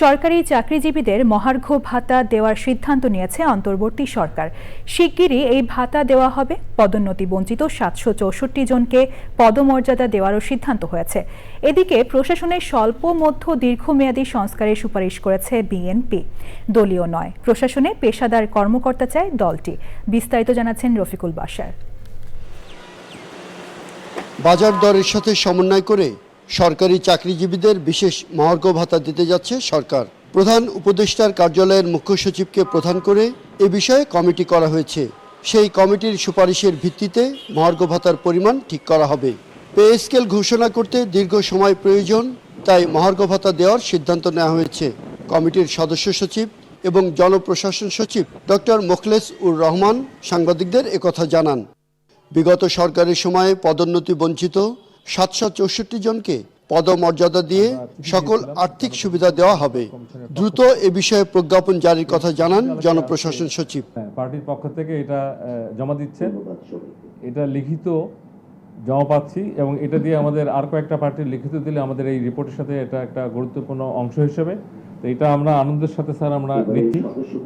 সরকারি চাকরিজীবীদের মহার্ঘ ভাতা দেওয়ার সিদ্ধান্ত নিয়েছে অন্তর্বর্তী সরকার। শিগগিরই এই ভাতা দেওয়া হবে। পদোন্নতি বঞ্চিত সাতশো চৌষট্টি জনকে পদমর্যাদা দেওয়ারও সিদ্ধান্ত হয়েছে। এদিকে প্রশাসনের স্বল্প, মধ্য, দীর্ঘমেয়াদী সংস্কারের সুপারিশ করেছে বিএনপি। দলীয় নয়, প্রশাসনে পেশাদার কর্মকর্তা চায় দলটি। বিস্তারিত জানাচ্ছেন রফিকুল বাসার। বাজার দরের সাথে সমন্বয় করে সরকারি চাকরিজীবীদের বিশেষ মহার্ঘ ভাতা দিতে যাচ্ছে সরকার। প্রধান উপদেষ্টার কার্যালয়ের মুখ্য সচিবকে প্রধান করে এ বিষয়ে কমিটি করা হয়েছে। সেই কমিটির সুপারিশের ভিত্তিতে মহার্ঘ ভাতার পরিমাণ ঠিক করা হবে। পে স্কেল ঘোষণা করতে দীর্ঘ সময় প্রয়োজন, তাই মহার্ঘ ভাতা দেওয়ার সিদ্ধান্ত নেওয়া হয়েছে। কমিটির সদস্য সচিব এবং জনপ্রশাসন সচিব ডক্টর মোখলেস উর রহমান সাংবাদিকদের একথা জানান। বিগত সরকারের সময়ে পদোন্নতি বঞ্চিত সাতশো চৌষট্টি জনকে পদমর্যাদা দিয়ে সকল আর্থিক সুবিধা দেওয়া হবে। দ্রুত এ বিষয়ে প্রজ্ঞাপন জারির কথা জানান জনপ্রশাসন সচিব। হ্যাঁ, পার্টির পক্ষ থেকে এটা জমা দিচ্ছেন এটা লিখিত জমা পাচ্ছি এবং এটা দিয়ে আমাদের আর কয়েকটা পার্টির লিখিত দিলে আমাদের এই রিপোর্টের সাথে এটা একটা গুরুত্বপূর্ণ অংশ হিসেবে। তো এটা আমরা আনন্দের সাথে স্যার আমরা নিচ্ছি।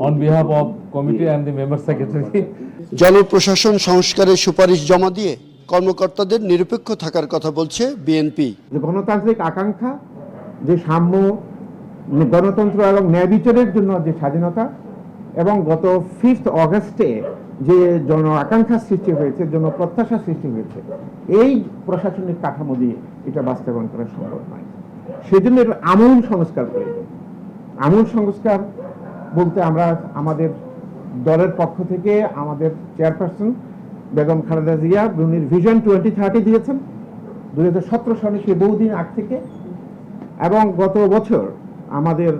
On behalf of committee and the member secretary জনপ্রশাসন সংস্কারের সুপারিশ জমা দিয়ে কর্মকর্তাদের নিরপেক্ষ থাকার কথা বলছে বিএনপি। গণতান্ত্রিক আকাঙ্ক্ষা, যে সাম্য গণতন্ত্র এবং ন্যায় বিচারের জন্য যে স্বাধীনতা, এবং গত ফিফথ অগস্টে যে জন আকাঙ্ক্ষা সৃষ্টি হয়েছে, জন প্রত্যাশা সৃষ্টি হয়েছে, এই প্রশাসনিক কাঠামো দিয়ে এটা বাস্তবায়ন করা সম্ভব নয়। সেজন্য এটা আমূল সংস্কার প্রয়োজন। আমূল সংস্কার বলতে আমরা আমাদের দলের পক্ষ থেকে, আমাদের চেয়ারপারসন বেগম খালেদা জিয়া উনি ভিশন টোয়েন্টি থার্টি দিয়েছেন। দুই হাজার সতেরো সালে সে বহুদিন আগ থেকে। এবং গত বছর আমাদের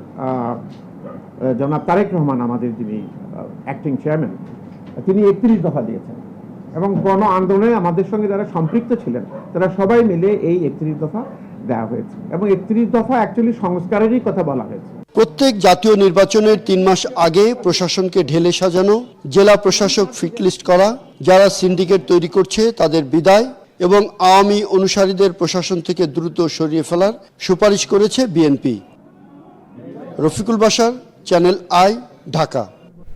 জনাব তারেক রহমান আমাদের যিনি অ্যাক্টিং চেয়ারম্যান তিনি একত্রিশ দফা দিয়েছেন। এবং গণ আন্দোলনে আমাদের সঙ্গে যারা সম্পৃক্ত ছিলেন, তারা সবাই মিলে এই একত্রিশ দফা দেওয়া হয়েছে। এবং একত্রিশ দফা অ্যাকচুয়ালি সংস্কারেরই কথা বলা হয়েছে। প্রত্যেক জাতীয় নির্বাচনের তিন মাস আগে প্রশাসনকে ঢেলে সাজানো, জেলা প্রশাসক ফিটলিস্ট করা, যারা সিন্ডিকেট তৈরি করছে তাদের বিদায় এবং আওয়ামী অনুসারীদের প্রশাসন থেকে দ্রুত সরিয়ে ফেলার সুপারিশ করেছে বিএনপি। রফিকুল বাসার চ্যানেল আই, ঢাকা।